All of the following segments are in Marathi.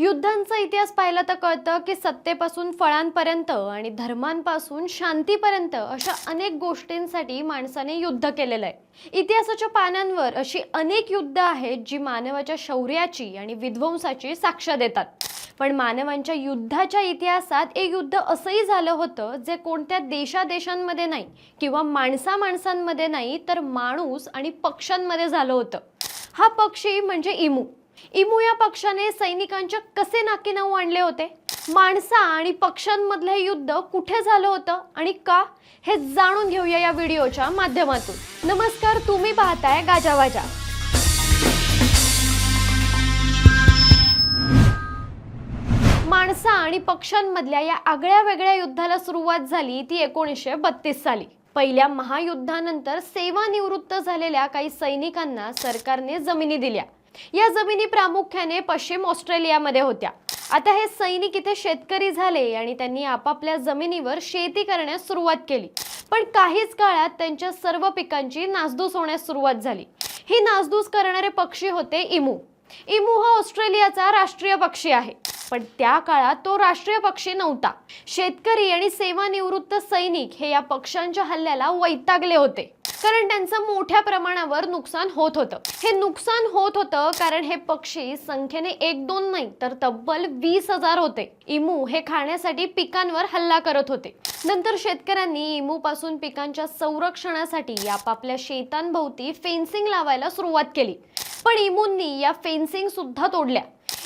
युद्धांचा इतिहास पाहिला तर कळतं की सत्तेपासून फळांपर्यंत आणि धर्मांपासून शांतीपर्यंत अशा अनेक गोष्टींसाठी माणसाने युद्ध केलेलं आहे. इतिहासाच्या पानांवर अशी अनेक युद्ध आहेत जी मानवाच्या शौर्याची आणि विध्वंसाची साक्ष देतात. पण मानवांच्या युद्धाच्या इतिहासात एक युद्ध असंही झालं होतं जे कोणत्या देशादेशांमध्ये नाही किंवा माणसा माणसांमध्ये नाही तर माणूस आणि पक्ष्यांमध्ये झालं होतं. हा पक्षी म्हणजे इमू. इमू या पक्षाने सैनिकांच्या कसे नाकीनऊ आणले होते? माणसा आणि पक्षांमधले हे युद्ध कुठे झालं होतं आणि का? हे जाणून घेऊया या व्हिडिओच्या माध्यमातून. नमस्कार तुम्ही पाहताय गाजावाजा माणसा आणि पक्षांमधल्या या आगळ्या वेगळ्या युद्धाला सुरुवात झाली ती एकोणीसशे बत्तीस साली. पहिल्या महायुद्धानंतर सेवानिवृत्त झालेल्या काही सैनिकांना सरकारने जमिनी दिल्या. या जमिनी प्रामुख्याने पश्चिम ऑस्ट्रेलियामध्ये होत्या. आता हे सैनिक इथे शेतकरी झाले आणि त्यांनी आपापल्या जमिनीवर शेती करण्यास सुरुवात केली. पण काहीच काळात त्यांच्या सर्व पिकांची नासधूस होण्यास सुरुवात झाली. ही नासधूस करणारे पक्षी होते इमू. इमू हा ऑस्ट्रेलियाचा राष्ट्रीय पक्षी आहे. पण त्या काळात तो राष्ट्रीय पक्षी नव्हता. शेतकरी आणि सेवानिवृत्त सैनिक हे या पक्ष्यांच्या हल्ल्याला वैतागले होते. कारण त्यांचं मोठ्या प्रमाणावर नुकसान होत होतं. हे नुकसान होत होतं कारण हे पक्षी संख्येने एक दोन नाही तर तब्बल वीस हजार होते. इमू हे खाण्यासाठी पिकांवर हल्ला करत होते. नंतर शेतकऱ्यांनी इमू पासून पिकांच्या संरक्षणासाठी आपापल्या शेतांभोवती फेन्सिंग लावायला सुरुवात केली. पण इमूंनी या फेन्सिंग सुद्धा तोडल्या.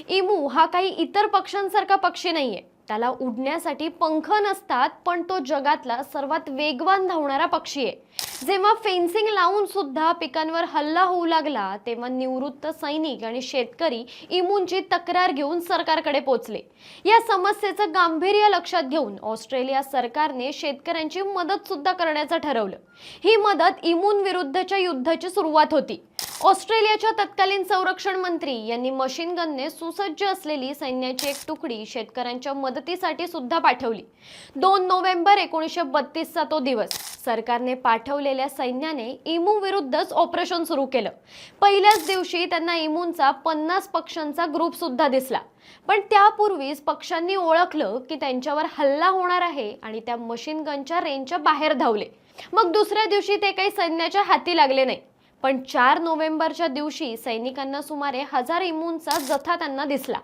इमू हा काही इतर पक्ष्यांसारखा पक्षी नाहीये. त्याला उडण्यासाठी पंख नसतात पण तो जगातला सर्वात वेगवान धावणारा पक्षी आहे. जेव्हा फेन्सिंग लावून सुद्धा पिकांवर हल्ला होऊ लागला तेव्हा निवृत्त सैनिक आणि शेतकरी इमूनची तक्रार घेऊन सरकारकडे पोचले. या समस्येचं गांभीर्य लक्षात घेऊन ऑस्ट्रेलिया सरकारने शेतकऱ्यांची मदत सुद्धा करण्याचं ठरवलं. ही मदत इमून विरुद्धच्या युद्धाची सुरुवात होती. ऑस्ट्रेलियाच्या तत्कालीन संरक्षण मंत्री यांनी मशीन गनने सुसज्ज असलेली सैन्याची एक तुकडी शेतकऱ्यांच्या मदतीसाठी सुद्धा पाठवली. दोन नोव्हेंबर एकोणीसशे बत्तीसचा तो दिवस. सरकारने पाठवलेल्या सैन्याने इमू विरुद्धच ऑपरेशन सुरू केलं. पहिल्याच दिवशी त्यांना इमूंचा पन्नास पक्षांचा ग्रुप सुद्धा दिसला. पण त्यापूर्वीच पक्षांनी ओळखलं की त्यांच्यावर हल्ला होणार आहे आणि त्या मशीन गनच्या रेंजच्या बाहेर धावले. मग दुसऱ्या दिवशी ते काही सैन्याच्या हाती लागले नाही. पण चार नोव्हेंबरच्या दिवशी सैनिकांना सुमारे हजार इमूंचा जथा त्यांना दिसला.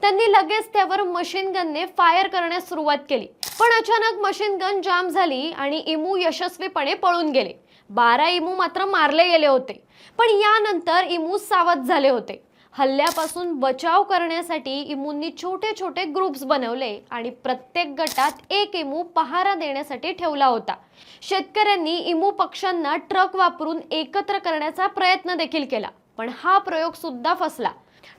त्यांनी लगेच त्यावर मशीन गनने फायर करण्यास सुरुवात केली. पण अचानक मशीन गन जाम झाली आणि इमू यशस्वीपणे पळून गेले. बारा इमू मात्र मारले गेले होते. पण यानंतर इमू सावध झाले होते. हल्ल्यापासून बचाव करण्यासाठी इमूंनी छोटे छोटे ग्रुप्स बनवले आणि प्रत्येक गटात एक इमू पहारा देण्यासाठी ठेवला होता. शेतकऱ्यांनी इमू पक्ष्यांना ट्रक वापरून एकत्र करण्याचा प्रयत्न देखील केला. पण हा प्रयोग सुद्धा फसला.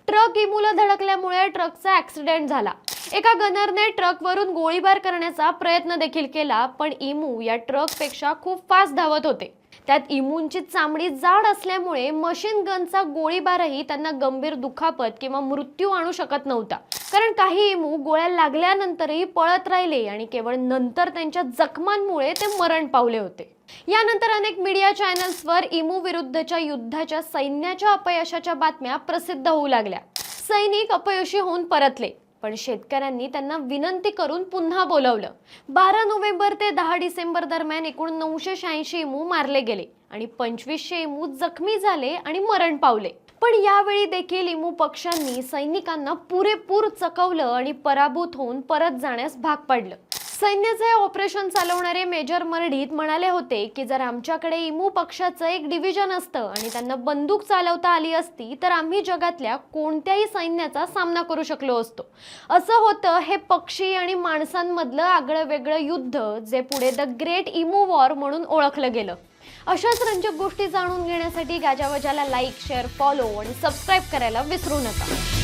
ट्रक इमूला धडकल्यामुळे ट्रकचा ऍक्सिडेंट झाला. एका गनरने ट्रकवरून गोळीबार करण्याचा प्रयत्न देखील केला पण इमू या ट्रकपेक्षा खूप फास्ट धावत होते. त्यात इमूंची चामडी जाड असल्यामुळे मशीन गनचा गोळीबारही त्यांना गंभीर दुखापत किंवा मृत्यू आणू शकत नव्हता. कारण काही इमू गोळ्या लागल्यानंतरही पळत राहिले आणि केवळ नंतर त्यांच्या जखमांमुळे ते मरण पावले होते. यानंतर अनेक मीडिया चॅनल्सवर इमू विरुद्धच्या युद्धाच्या सैन्याच्या अपयशाच्या बातम्या प्रसिद्ध होऊ लागल्या. सैनिक अपयशी होऊन परतले. पण शेतकऱ्यांनी त्यांना विनंती करून पुन्हा बोलवलं. बारा नोव्हेंबर ते दहा डिसेंबर दरम्यान एकूण नऊशे शहाऐंशी इमू मारले गेले आणि पंचवीसशे इमू जखमी झाले आणि मरण पावले. पण यावेळी देखील इमू पक्षांनी सैनिकांना पुरेपूर चकवलं आणि पराभूत होऊन परत जाण्यास भाग पाडलं. सैन्याचे हे ऑपरेशन चालवणारे मेजर मर्ढीत म्हणाले होते की जर आमच्याकडे इमू पक्षाचं एक डिव्हिजन असतं आणि त्यांना बंदूक चालवता आली असती तर आम्ही जगातल्या कोणत्याही सैन्याचा सामना करू शकलो असतो. असं होतं हे पक्षी आणि माणसांमधलं आगळं वेगळं युद्ध जे पुढे द ग्रेट इमू वॉर म्हणून ओळखलं गेलं. अशाच रंजक गोष्टी जाणून घेण्यासाठी गाजावाजाला लाईक शेअर फॉलो आणि सबस्क्राईब करायला विसरू नका.